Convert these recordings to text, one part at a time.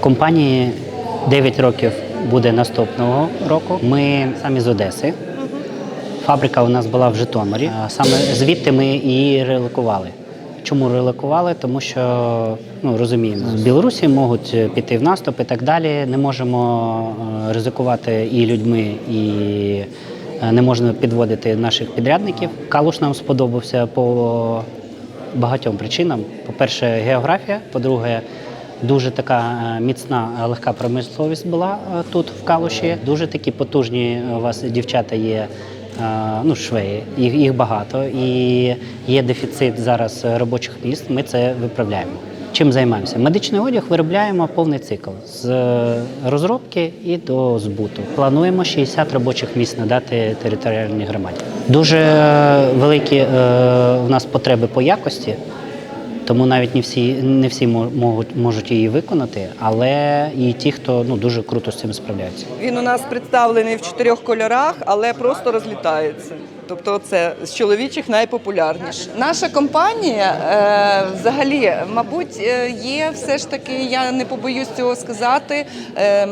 Компанії 9 років буде наступного року. Ми самі з Одеси. Фабрика у нас була в Житомирі. Саме звідти ми її релокували. Чому релокували? Тому що ну розуміємо, з Білорусі можуть піти в наступ і так далі. Не можемо е, ризикувати і людьми, і е, не можна підводити наших підрядників. Калуш нам сподобався по багатьом причинам. По-перше, географія, по-друге, дуже така е, міцна е, легка промисловість була е, тут, в Калуші. Дуже такі потужні у вас дівчата є. Ну, швеї, їх, їх багато, і є дефіцит зараз робочих місць. Ми це виправляємо. Чим займаємося? Медичний одяг виробляємо повний цикл з розробки і до збуту. Плануємо 60 робочих місць надати територіальній громаді. Дуже великі в нас потреби по якості, тому навіть не всі, не всі мо- можуть, можуть її виконати, але і ті, хто ну, дуже круто з цим справляються. Він у нас представлений в чотирьох кольорах, але просто розлітається. Тобто, це з чоловічих найпопулярніше. Наша компанія е, взагалі, мабуть, е, є все ж таки, я не побоюсь цього сказати. Е,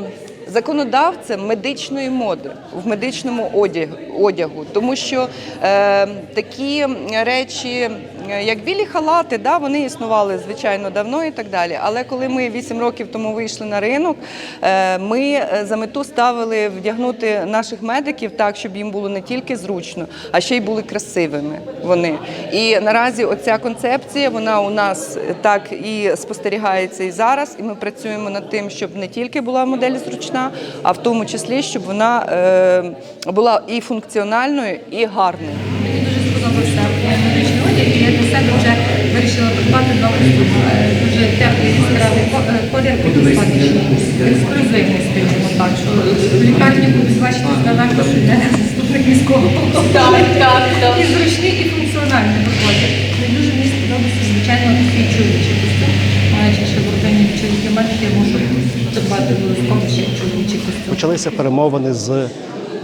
Законодавцем медичної моди в медичному одягу, одягу. тому що е, такі речі, е, як білі халати, да, вони існували звичайно давно і так далі. Але коли ми 8 років тому вийшли на ринок, е, ми е, за мету ставили вдягнути наших медиків так, щоб їм було не тільки зручно, а ще й були красивими вони. І наразі оця концепція вона у нас так і спостерігається і зараз. І ми працюємо над тим, щоб не тільки була модель зручна, а в тому числі, щоб вона е, була і функціональною, і гарною. Мені дуже сподобався одяг, і я для себе вже вирішила придбати два. Е, Дуже теплий яскравий е, колір ексклюзивний, скажімо так. Що в лікарні будуть бачити здалеку, що йде заступник міського голови. І зручний, і функціональний виходить. Дуже мені сподобався, звичайно, такий чоловічий костюм. Маючи ще в родині чоловіки медики, я можу придбати обов'язково ще чоловічий костюм. почалися перемовини з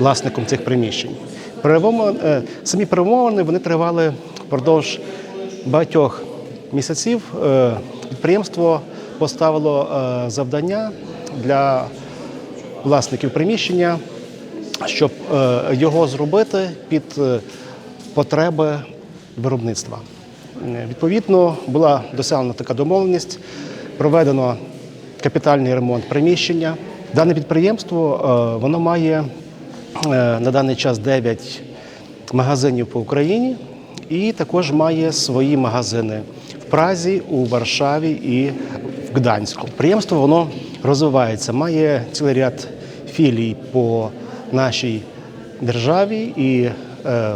власником цих приміщень. Е, самі перемовини вони тривали впродовж багатьох місяців. Е, Підприємство поставило е, завдання для власників приміщення, щоб його зробити під потреби виробництва. Відповідно, була досягнена така домовленість, проведено капітальний ремонт приміщення. Дане підприємство воно має на даний час 9 магазинів по Україні і також має свої магазини в Празі, у Варшаві і в Гданську. Підприємство воно розвивається, має цілий ряд філій по нашій державі і е,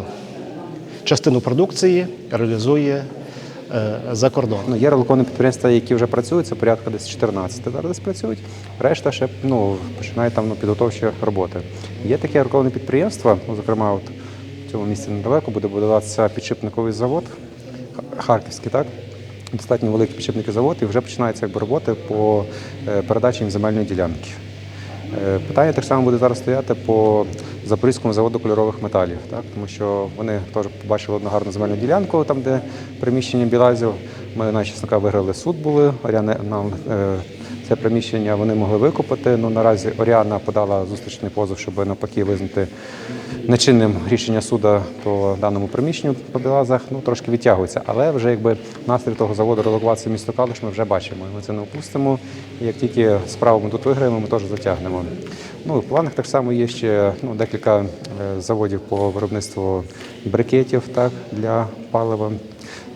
частину продукції реалізує е, за кордон. Ну, є релоковані підприємства, які вже працюють, це порядка десь 14 зараз працюють. Решта ще ну, починають там ну, підготовчі роботи. Є таке релоковане підприємство, ну, зокрема, от в цьому місці недалеко буде будуватися підшипниковий завод Харківський, так? Достатньо великий підшипниковий завод, і вже починаються роботи по е, передачі їм земельної ділянки. Е, Питання так само буде зараз стояти по Запорізькому заводу кольорових металів, так? тому що вони теж побачили одну гарну земельну ділянку, там, де приміщення Білазів. Ми, наші виграли суд були. Оріана нам е, це приміщення вони могли викупити. Ну, наразі Оріана подала зустрічний позов, щоб навпаки визнати нечинним рішення суду по даному приміщенню по Білазах. Ну, трошки відтягується. Але вже якби настрій того заводу релокуватися місто Калуш ми вже бачимо. Ми це не опустимо. Як тільки справу ми тут виграємо, ми теж затягнемо. Ну, в планах так само є ще ну, декілька е, заводів по виробництву брикетів так, для палива.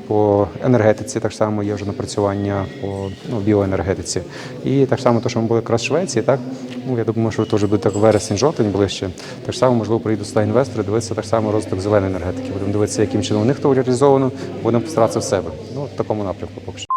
По енергетиці так само є вже напрацювання по ну, біоенергетиці. І так само, те, що ми були якраз в Швеції, так ну я думаю, що теж буде так вересень-жовтень ближче. Так само, можливо, приїдуть сюди інвестори, дивитися так само розвиток зеленої енергетики. Будемо дивитися, яким чином у них то реалізовано, будемо постаратися в себе. Ну, в такому напрямку поки що.